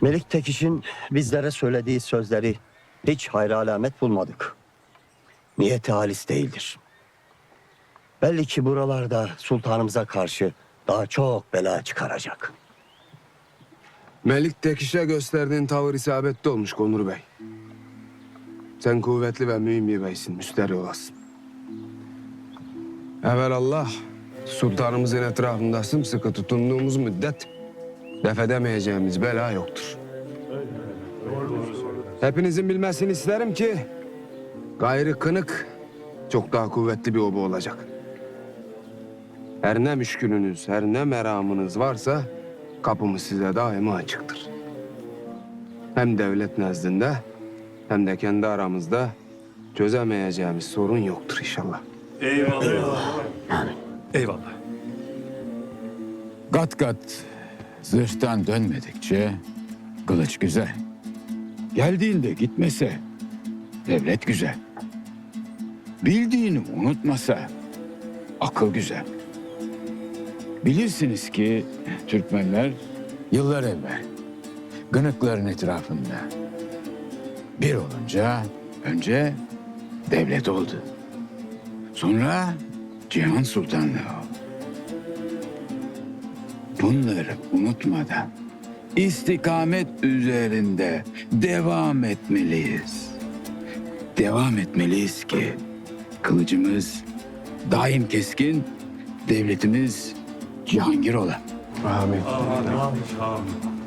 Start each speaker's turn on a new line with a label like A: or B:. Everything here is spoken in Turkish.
A: Melik Tekiş'in bizlere söylediği sözleri hiç hayra alamet bulmadık. Niyeti halis değildir. Belli ki buralarda sultanımıza karşı daha çok bela çıkaracak.
B: Melik Tekiş'e gösterdiğin tavır isabetli olmuş Konur Bey. Sen kuvvetli ve mühim bir beysin, müsterih olasın. Evelallah, sultanımızın etrafında sımsıkı tutunduğumuz müddet def edemeyeceğimiz bela yoktur. Hepinizin bilmesini isterim ki gayrı kınık çok daha kuvvetli bir oba olacak. Her ne müşkülünüz, her ne meramınız varsa kapımız size daima açıktır. Hem devlet nezdinde hem de kendi aramızda çözemeyeceğimiz sorun yoktur inşallah.
C: Eyvallah.
D: Kat kat zırhtan dönmedikçe kılıç güzel. Geldiğinde gitmese devlet güzel. Bildiğini unutmasa akıl güzel. Bilirsiniz ki Türkmenler yıllar evvel gınıkların etrafında bir olunca önce devlet oldu. Sonra Cihan Sultanlığı oldu. Bunları unutmadan istikamet üzerinde devam etmeliyiz. Devam etmeliyiz ki kılıcımız daim keskin, devletimiz cihangir ola.
B: Amin.
C: Amin. Amin.